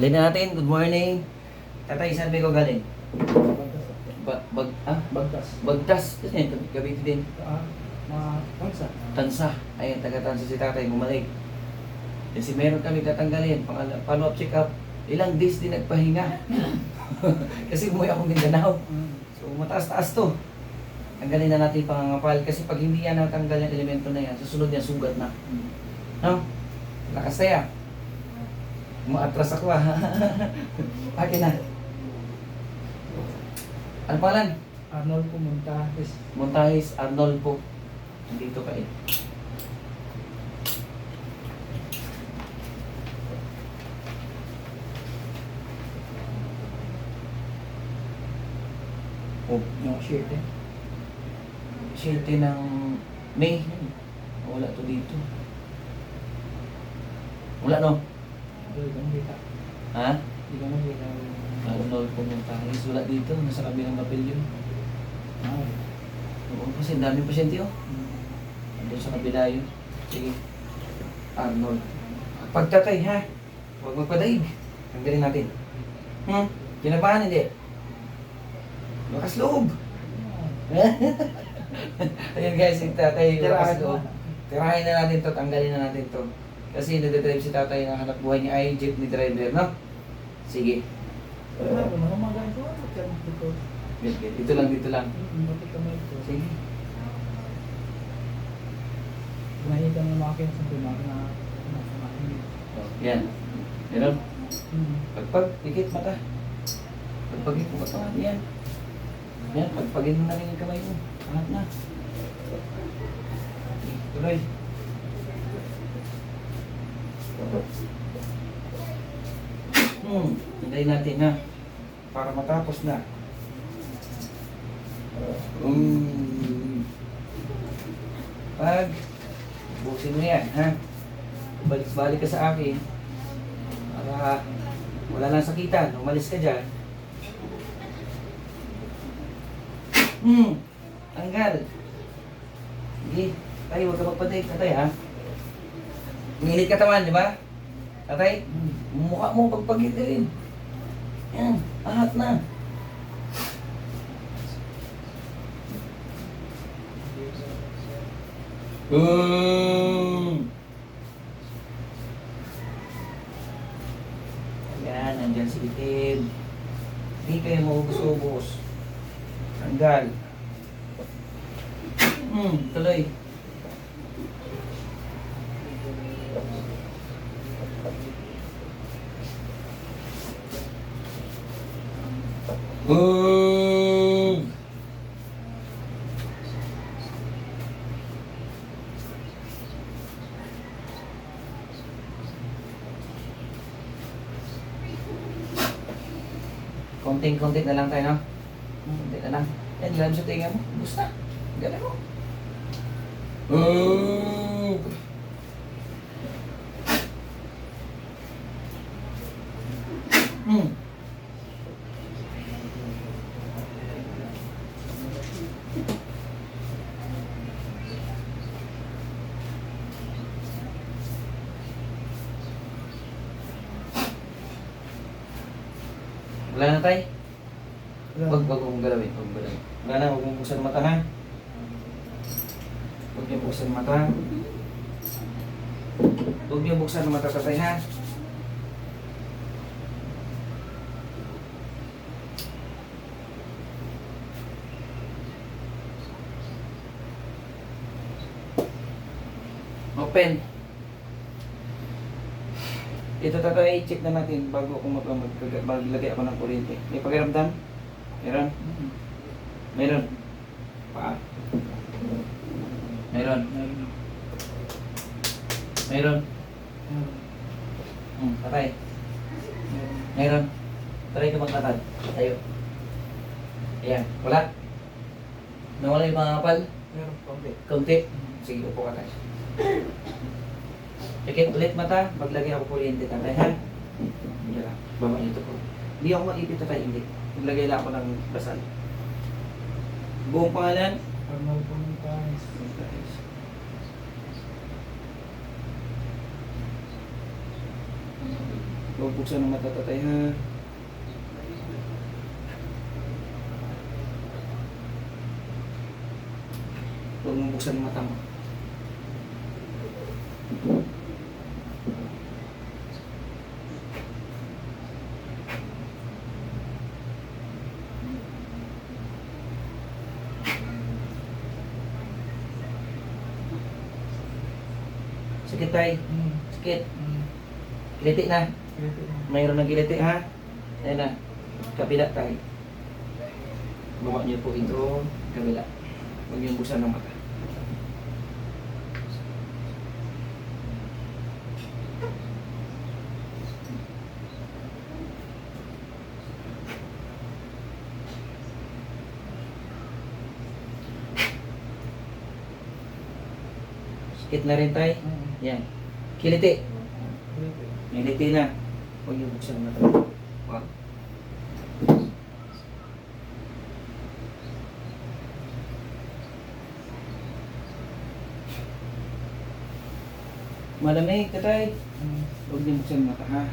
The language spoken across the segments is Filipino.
Na natin, good morning. Tatay, saan ba ko galing? Ba bag, ah, Bagtas. bagtas. Kasi yun, Cavite din. Ah, mga bansa. Tansa. Ayun, taga-tansa si tatay, bumalik. Kasi meron kami tatanggalin, pang follow-up check-up. Ilang days din nagpahinga. kasi umuwi ako Mindanao. So, mataas-taas to. Tanggalin na natin yung pangangapal. Kasi pag hindi yan natanggal yung elemento na yan, susunod yan, sugat na. No? Lakas na yan. Umaatras ako ah. Akin na. Ano pangalan? Arnold pumunta. Is, Montajes Arnolfo. Dito ka eh. Oh, no, shirt eh. Siyete ng May. Wala to dito. Wala no? Hindi ka makita. Ha? Hindi ka makita. Arnolfo Montajes. Wala dito. Nasa kabilang papel yun. Ah, Oo, kasi daming pasyente oh. Andun sa kabila yun. Sige. Arnold. Pagtatay ha. Huwag magpadaig. Tanggalin natin. Hmm? Kinabahan hindi? Lakas loob. Ayun guys, yung tatay lakas loob. Tirahin na natin to, tanggalin na natin to. Kasi nagdadrive si tatay na hanap buhay niya ay jeepney driver, no? Sige. Ko, mga mga wait. Dito lang, dito lang. Ito? Sige. Nakita mo makina sa pinaka na. Oh, yan. Meron? Mm. Pagpag, pikit mata. Pagpagin mo mata, yan. Yan, pagpagin mo na rin yung kamay mo. Angat na. Tuloy. Hmm, hintayin natin ha. Para matapos na. Um, pag busin mo yan, ha? Balik-balik ka sa akin. Para wala nang sakitan, umalis ka dyan. Hmm, tanggal. Sige, tayo, huwag ka magpatay. Tatay, ha? Minit katawan, di ba? Tatay, mukha mo pagpagit rin. Yan, ahat na. Boom! Yan, nandyan si itim. Hindi kayo maubos-ubos. Tanggal. Hmm, tuloy. Boom! Konting-konti na lang tayo, no? Konti na lang. Yan, ilalim sa tinga mo. Gusto. Galing mo. Oh! Hmm. Wala na tayo? Wag, wag mong galawin, wag galawin. Wala na, wag mong buksan mata ha. Huwag niyo buksan mata. Huwag niyo buksan mata tatay ha. Open. Ito tatay, i-check na natin bago ako mag mag- maglagay ako ng kuryente. May pakiramdam? Meron? Meron. Paa. Meron. Meron. Meron. Hmm, patay. Meron. Try ka maglakad. Tayo. Ayan. Wala. Nawala yung mga kapal. Meron konti. Kaunti. Sige, upo ka tayo. Pikit ulit mata. Maglagay ako kuryente tatay ha. Hindi lang. Baba nito po. Hindi ako maipit tatay. Hindi. Maglagay lang ako ng basal. Buong pangalan. Arnold pumunta. Huwag buksan ng mata tatay ha. Huwag mong buksan ng mata mo. Sakit tay. Hmm. Sakit. Hmm. Kiliti na. Kiliti na. Mayroon ng kiliti ha. Ayan na. Kabila tayo. Buka niyo po ito. Kabila. Huwag niyong buksan ng mata. Sakit na rin tayo. Hmm. Yan. Kiliti. Kiliti. Na. Huwag niyong buksan ng mata. Wag. Malamig, tatay. Huwag din buksan mata, ha?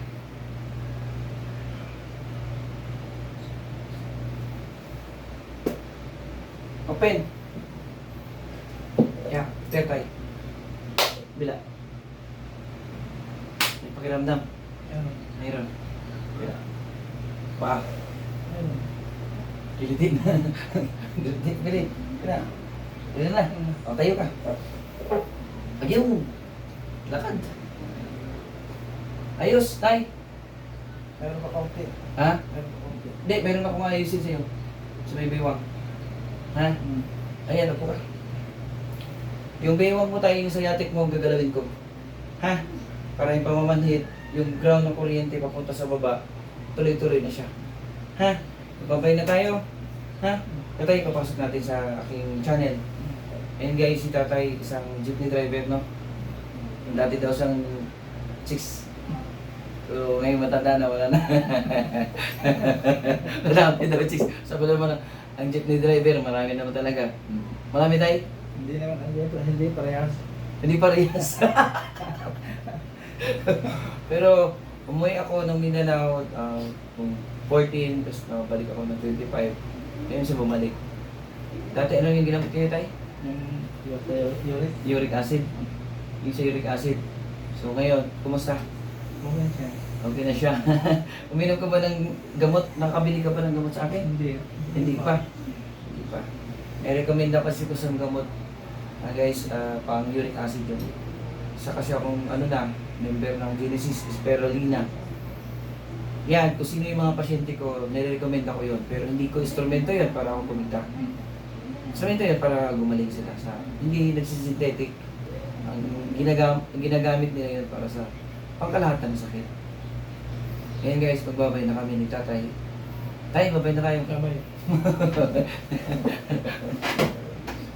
Open. Yeah, tatay. Bila. May pakiramdam. Ayun. Mayroon. Bila. Pa. Ayun. Gilitin. Gilitin, galit. Kaya. Na. O, tayo ka. Ayaw. Lakad. Ayos, tay. Meron pa kaunti. Ha? Meron pa kaunti. Hindi, meron akong ayusin sa'yo. Sa may baywang. Ha? Hmm. Ayan, ako ka. Yung baywang mo tayo, yung sayatik mo, gagalawin ko. Ha? Para yung pamamanhit, yung ground ng kuryente papunta sa baba, tuloy-tuloy na siya. Ha? Magbabay na tayo. Ha? Tatay, papasok natin sa aking channel. Ayun guys, si tatay, isang jeepney driver, no? Dati daw siyang chicks. So, ngayon matanda na, wala na. marami daw chicks. Sabi naman, ang jeepney driver, marami naman talaga. Marami tayo? Hindi naman, hindi, hindi parehas. Hindi parehas. Pero, umuwi ako nung Mindanao, uh, kung 14, tapos balik ako ng 25. Ngayon siya bumalik. Dati ano yung ginamit kayo tayo? Yung uric. Uric. Acid. Yung sa uric acid. So ngayon, kumusta? Okay siya. Okay na siya. Uminom ka ba ng gamot? Nakabili ka ba ng gamot sa akin? Hindi. Hindi pa. Hindi pa. I-recommend ako kasi ko sa gamot. Ah, guys, ah, pang uric acid yun. Isa kasi akong ano na, member ng Genesis Spirulina. Yan, kung sino yung mga pasyente ko, nire-recommend ako yun. Pero hindi ko instrumento yun para ako kumita. Instrumento yun para gumaling sila sa... Hindi nagsisynthetic. Ang, ginagam, ginagamit nila yun para sa pangkalahatan ng sakit. Ngayon guys, magbabay na kami ni tatay. Tay, babay na tayo. Kamay.